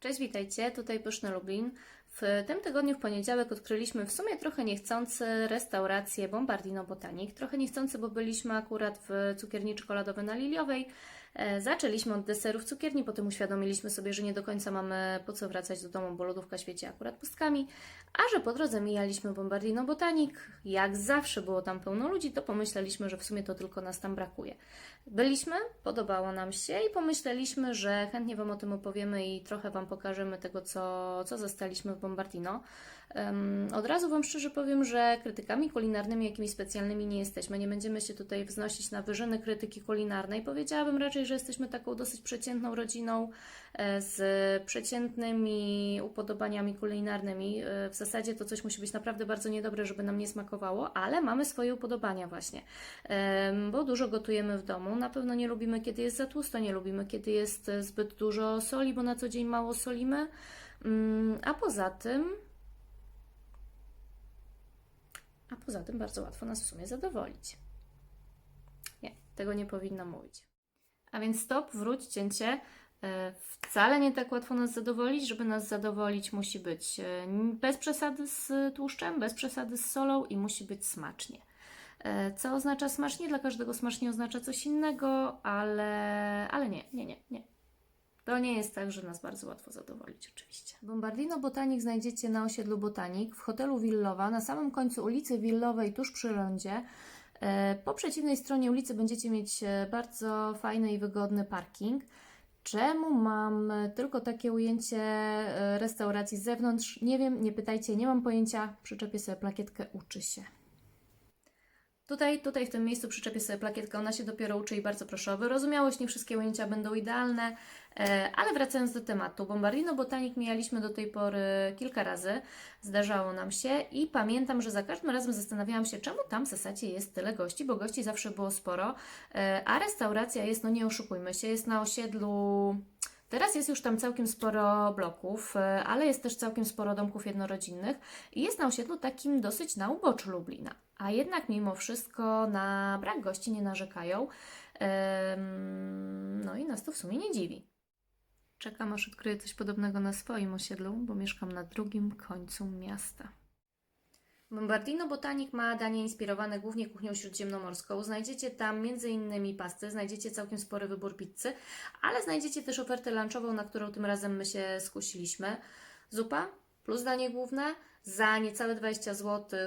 Cześć, witajcie, tutaj Pyszny Lublin. W tym tygodniu w poniedziałek odkryliśmy w sumie trochę niechcący restaurację Bombardino Botanic. Trochę niechcący, bo byliśmy akurat w cukierni czekoladowej na Liliowej. E, Zaczęliśmy od deserów cukierni, potem uświadomiliśmy sobie, że nie do końca mamy po co wracać do domu, bo lodówka świeci akurat pustkami, a że po drodze mijaliśmy Bombardino Botanic, jak zawsze było tam pełno ludzi, to pomyśleliśmy, że w sumie to tylko nas tam brakuje. Byliśmy, podobało nam się i pomyśleliśmy, że chętnie Wam o tym opowiemy i trochę Wam pokażemy tego, co, co zastaliśmy w Bombardino. Od razu Wam szczerze powiem, że krytykami kulinarnymi jakimiś specjalnymi nie jesteśmy. Nie będziemy się tutaj wznosić na wyżyny krytyki kulinarnej. Powiedziałabym raczej, że jesteśmy taką dosyć przeciętną rodziną e, z przeciętnymi upodobaniami kulinarnymi. E, W zasadzie to coś musi być naprawdę bardzo niedobre, żeby nam nie smakowało, ale mamy swoje upodobania właśnie, bo dużo gotujemy w domu. Na pewno nie lubimy, kiedy jest za tłusto, nie lubimy, kiedy jest zbyt dużo soli, bo na co dzień mało solimy. Mm, A poza tym, a poza tym bardzo łatwo nas w sumie zadowolić. Nie, tego nie powinno mówić. A więc stop, wróć, cięcie. E, Wcale nie tak łatwo nas zadowolić. Żeby nas zadowolić, musi być e, bez przesady z tłuszczem, bez przesady z solą i musi być smacznie. E, Co oznacza smacznie? Dla każdego smacznie oznacza coś innego, ale, ale nie, nie, nie, nie. To nie jest tak, że nas bardzo łatwo zadowolić, oczywiście. Bombardino Botanik znajdziecie na osiedlu Botanik w hotelu Willowa na samym końcu ulicy Willowej, tuż przy rondzie. E, Po przeciwnej stronie ulicy będziecie mieć e, bardzo fajny i wygodny parking. Czemu mam e, tylko takie ujęcie restauracji z zewnątrz? Nie wiem, nie pytajcie, nie mam pojęcia. Przyczepię sobie plakietkę uczy się. Tutaj, tutaj w tym miejscu przyczepię sobie plakietkę, ona się dopiero uczy i bardzo proszę o wyrozumiałość, nie wszystkie ujęcia będą idealne, e, ale wracając do tematu, Bombardino Botanik mijaliśmy do tej pory kilka razy, zdarzało nam się i pamiętam, że za każdym razem zastanawiałam się, czemu tam w zasadzie jest tyle gości, bo gości zawsze było sporo, e, a restauracja jest, no nie oszukujmy się, jest na osiedlu... Teraz jest już tam całkiem sporo bloków, e, ale jest też całkiem sporo domków jednorodzinnych i jest na osiedlu takim dosyć na uboczu Lublina. A jednak mimo wszystko na brak gości nie narzekają. No i nas to w sumie nie dziwi. Czekam aż odkryję coś podobnego na swoim osiedlu, bo mieszkam na drugim końcu miasta. Bombardino Botanik ma danie inspirowane głównie kuchnią śródziemnomorską. Znajdziecie tam m.in. pasty, znajdziecie całkiem spory wybór pizzy, ale znajdziecie też ofertę lunchową, na którą tym razem my się skusiliśmy. Zupa plus danie główne za niecałe 20 zł,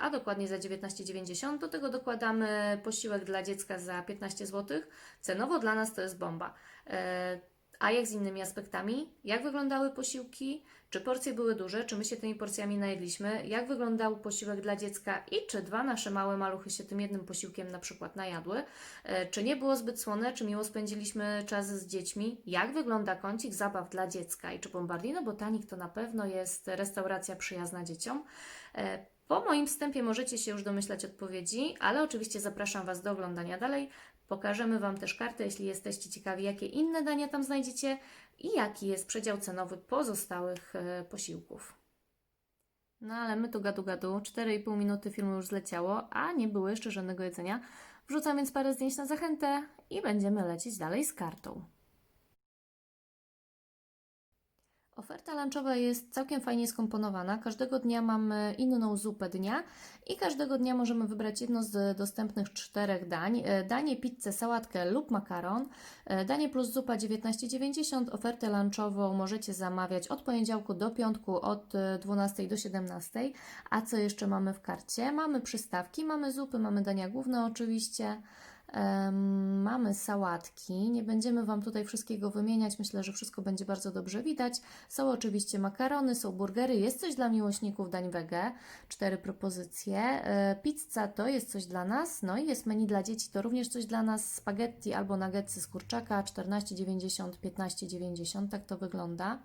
a dokładnie za 19,90. Do tego dokładamy posiłek dla dziecka za 15 zł. Cenowo dla nas to jest bomba. E, A jak z innymi aspektami? Jak wyglądały posiłki? Czy porcje były duże? Czy my się tymi porcjami najedliśmy? Jak wyglądał posiłek dla dziecka? I czy dwa nasze małe maluchy się tym jednym posiłkiem na przykład najadły? E, Czy nie było zbyt słone? Czy miło spędziliśmy czas z dziećmi? Jak wygląda kącik zabaw dla dziecka? I czy Bombardino Botanik to na pewno jest restauracja przyjazna dzieciom? Po moim wstępie możecie się już domyślać odpowiedzi, ale oczywiście zapraszam Was do oglądania dalej. Pokażemy Wam też kartę, jeśli jesteście ciekawi, jakie inne dania tam znajdziecie i jaki jest przedział cenowy pozostałych e, posiłków. No ale my tu gadu gadu, 4,5 minuty filmu już zleciało, a nie było jeszcze żadnego jedzenia. Wrzucam więc parę zdjęć na zachętę i będziemy lecieć dalej z kartą. Oferta lunchowa jest całkiem fajnie skomponowana. Każdego dnia mamy inną zupę dnia i każdego dnia możemy wybrać jedno z dostępnych czterech dań. E, Danie, pizzę, sałatkę lub makaron. E, Danie plus zupa 19,90. Ofertę lunchową możecie zamawiać od poniedziałku do piątku od e, 12 do 17. A co jeszcze mamy w karcie? Mamy przystawki, mamy zupy, mamy dania główne oczywiście. Mamy sałatki. Nie będziemy Wam tutaj wszystkiego wymieniać. Myślę, że wszystko będzie bardzo dobrze widać. Są oczywiście makarony, są burgery. Jest coś dla miłośników dań wege. Cztery propozycje. E, Pizza to jest coś dla nas. No i jest menu dla dzieci. To również coś dla nas. Spaghetti albo nuggetsy z kurczaka. 14,90, 15,90. Tak to wygląda.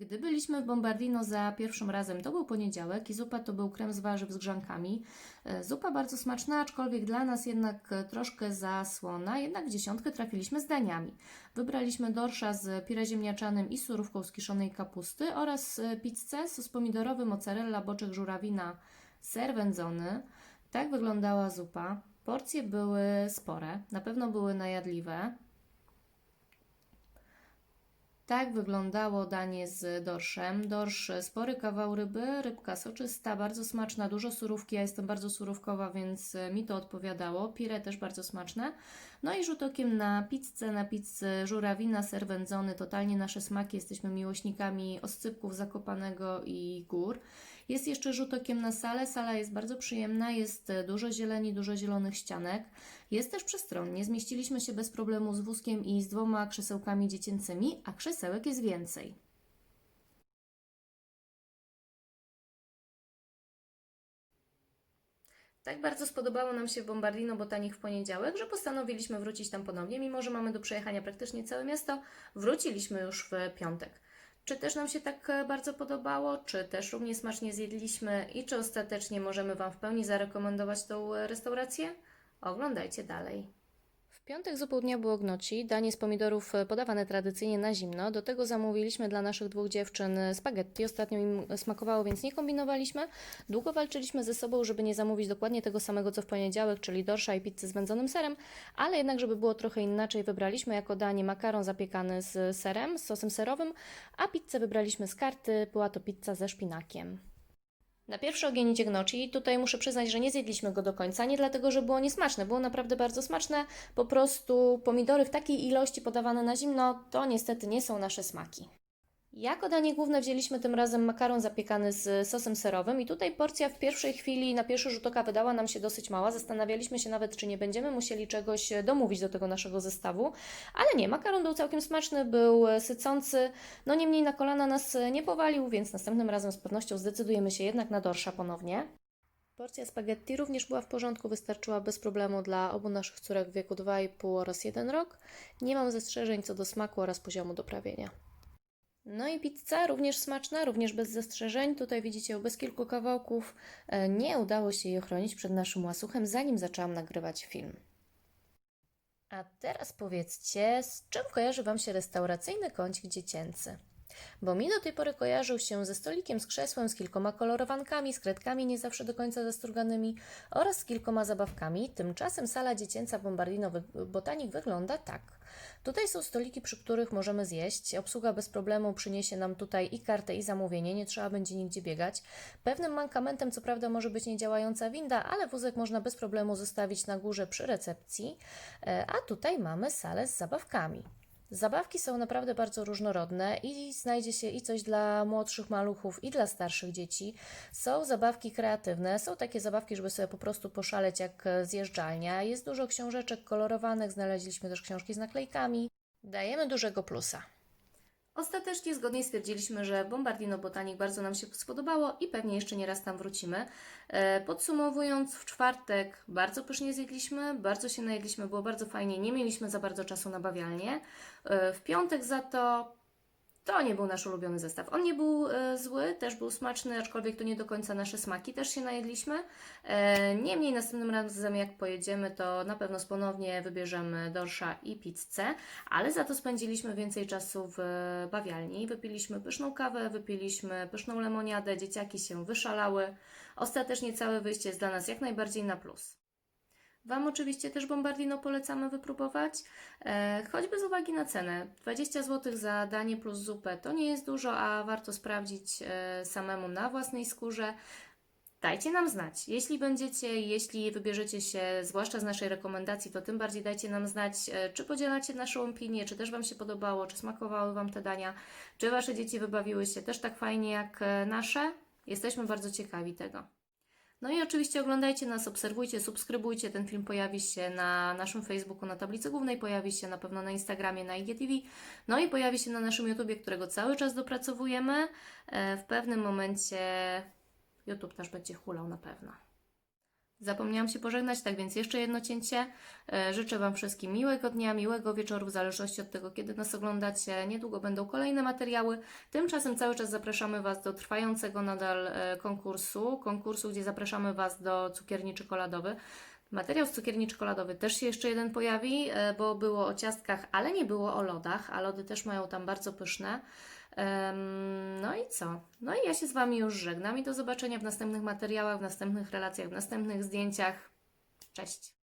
Gdy byliśmy w Bombardino za pierwszym razem, to był poniedziałek i zupa to był krem z warzyw z grzankami. E, Zupa bardzo smaczna, aczkolwiek dla nas jednak e, troszkę za słona, jednak w dziesiątkę trafiliśmy z daniami. Wybraliśmy dorsza z pire ziemniaczanym i surówką z kiszonej kapusty oraz e, pizzę, sos pomidorowy, mozzarella, boczek żurawina, ser wędzony. Tak wyglądała zupa. Porcje były spore, na pewno były najadliwe. Tak wyglądało danie z dorszem. Dorsz, spory kawał ryby, rybka soczysta, bardzo smaczna, dużo surówki. Ja jestem bardzo surówkowa, więc e, mi to odpowiadało. Pire też bardzo smaczne. No i rzut okiem na pizzę, na pizzę żurawina, ser wędzony. Totalnie nasze smaki. Jesteśmy miłośnikami oscypków Zakopanego i gór. Jest jeszcze rzut okiem na salę. Sala jest bardzo przyjemna, jest e, dużo zieleni, dużo zielonych ścianek. Jest też przestronnie. Zmieściliśmy się bez problemu z wózkiem i z dwoma krzesełkami dziecięcymi, a krzesełek jest więcej. Tak bardzo spodobało nam się w Bombardino Botanik w poniedziałek, że postanowiliśmy wrócić tam ponownie, mimo że mamy do przejechania praktycznie całe miasto. Wróciliśmy już w piątek. Czy też nam się tak e, bardzo podobało, czy też równie smacznie zjedliśmy i czy ostatecznie możemy Wam w pełni zarekomendować tą e, restaurację? Oglądajcie dalej. Piątek z południa było gnocchi, danie z pomidorów e, podawane tradycyjnie na zimno. Do tego zamówiliśmy dla naszych dwóch dziewczyn e, spaghetti. Ostatnio im smakowało, więc nie kombinowaliśmy. Długo walczyliśmy ze sobą, żeby nie zamówić dokładnie tego samego co w poniedziałek, czyli dorsza i pizzę z wędzonym serem, ale jednak, żeby było trochę inaczej, wybraliśmy jako danie makaron zapiekany z serem, z sosem serowym, a pizzę wybraliśmy z karty. Była to pizza ze szpinakiem. Na pierwszy ogień idzie gnocchi. Tutaj muszę przyznać, że nie zjedliśmy go do końca. Nie dlatego, że było niesmaczne. Było naprawdę bardzo smaczne. Po prostu pomidory w takiej ilości podawane na zimno to niestety nie są nasze smaki. Jako danie główne wzięliśmy tym razem makaron zapiekany z sosem serowym i tutaj porcja w pierwszej chwili, na pierwszy rzut oka wydała nam się dosyć mała. Zastanawialiśmy się nawet, czy nie będziemy musieli czegoś domówić do tego naszego zestawu, ale nie, makaron był całkiem smaczny, był sycący, no niemniej na kolana nas nie powalił, więc następnym razem z pewnością zdecydujemy się jednak na dorsza ponownie. Porcja spaghetti również była w porządku, wystarczyła bez problemu dla obu naszych córek w wieku 2,5 oraz 1 rok. Nie mam zastrzeżeń co do smaku oraz poziomu doprawienia. No i pizza również smaczna, również bez zastrzeżeń. Tutaj widzicie bez kilku kawałków. E, Nie udało się jej ochronić przed naszym łasuchem, zanim zaczęłam nagrywać film. A teraz powiedzcie, z czym kojarzy Wam się restauracyjny kącik dziecięcy? Bo mi do tej pory kojarzył się ze stolikiem, z krzesłem, z kilkoma kolorowankami, z kredkami nie zawsze do końca zastruganymi oraz z kilkoma zabawkami. Tymczasem sala dziecięca Bombardino Botanik wygląda tak. Tutaj są stoliki, przy których możemy zjeść. Obsługa bez problemu przyniesie nam tutaj i kartę, i zamówienie. Nie trzeba będzie nigdzie biegać. Pewnym mankamentem, co prawda, może być niedziałająca winda, ale wózek można bez problemu zostawić na górze przy recepcji. E, A tutaj mamy salę z zabawkami. Zabawki są naprawdę bardzo różnorodne i znajdzie się i coś dla młodszych maluchów, i dla starszych dzieci. Są zabawki kreatywne, są takie zabawki, żeby sobie po prostu poszaleć jak e, zjeżdżalnia. Jest dużo książeczek kolorowanych, znaleźliśmy też książki z naklejkami. Dajemy dużego plusa. Ostatecznie zgodnie stwierdziliśmy, że Bombardino Botanik bardzo nam się spodobało i pewnie jeszcze nie raz tam wrócimy. E, Podsumowując, w czwartek bardzo pysznie zjedliśmy, bardzo się najedliśmy, było bardzo fajnie, nie mieliśmy za bardzo czasu na bawialnię. E, W piątek za to to nie był nasz ulubiony zestaw. On nie był e, zły, też był smaczny, aczkolwiek to nie do końca nasze smaki, też się najedliśmy. E, niemniej następnym razem jak pojedziemy, to na pewno ponownie wybierzemy dorsza i pizzę, ale za to spędziliśmy więcej czasu w e, bawialni. Wypiliśmy pyszną kawę, wypiliśmy pyszną lemoniadę, dzieciaki się wyszalały. Ostatecznie całe wyjście jest dla nas jak najbardziej na plus. Wam oczywiście też Bombardino polecamy wypróbować, e, choćby z uwagi na cenę. 20 zł za danie plus zupę to nie jest dużo, a warto sprawdzić e, samemu na własnej skórze. Dajcie nam znać. Jeśli będziecie, jeśli wybierzecie się, zwłaszcza z naszej rekomendacji, to tym bardziej dajcie nam znać, e, czy podzielacie naszą opinię, czy też Wam się podobało, czy smakowały Wam te dania, czy Wasze dzieci wybawiły się też tak fajnie jak nasze. Jesteśmy bardzo ciekawi tego. No i oczywiście oglądajcie nas, obserwujcie, subskrybujcie. Ten film pojawi się na naszym Facebooku, na tablicy głównej, pojawi się na pewno na Instagramie, na IGTV, no i pojawi się na naszym YouTubie, którego cały czas dopracowujemy. E, W pewnym momencie YouTube też będzie hulał na pewno. Zapomniałam się pożegnać, tak więc jeszcze jedno cięcie. E, Życzę Wam wszystkim miłego dnia, miłego wieczoru, w zależności od tego, kiedy nas oglądacie. Niedługo będą kolejne materiały. Tymczasem cały czas zapraszamy Was do trwającego nadal e, konkursu. Konkursu, gdzie zapraszamy Was do cukierni czekoladowy. Materiał z cukierni czekoladowy też się jeszcze jeden pojawi, e, bo było o ciastkach, ale nie było o lodach, a lody też mają tam bardzo pyszne. No i co? No i ja się z Wami już żegnam i do zobaczenia w następnych materiałach, w następnych relacjach, w następnych zdjęciach. Cześć!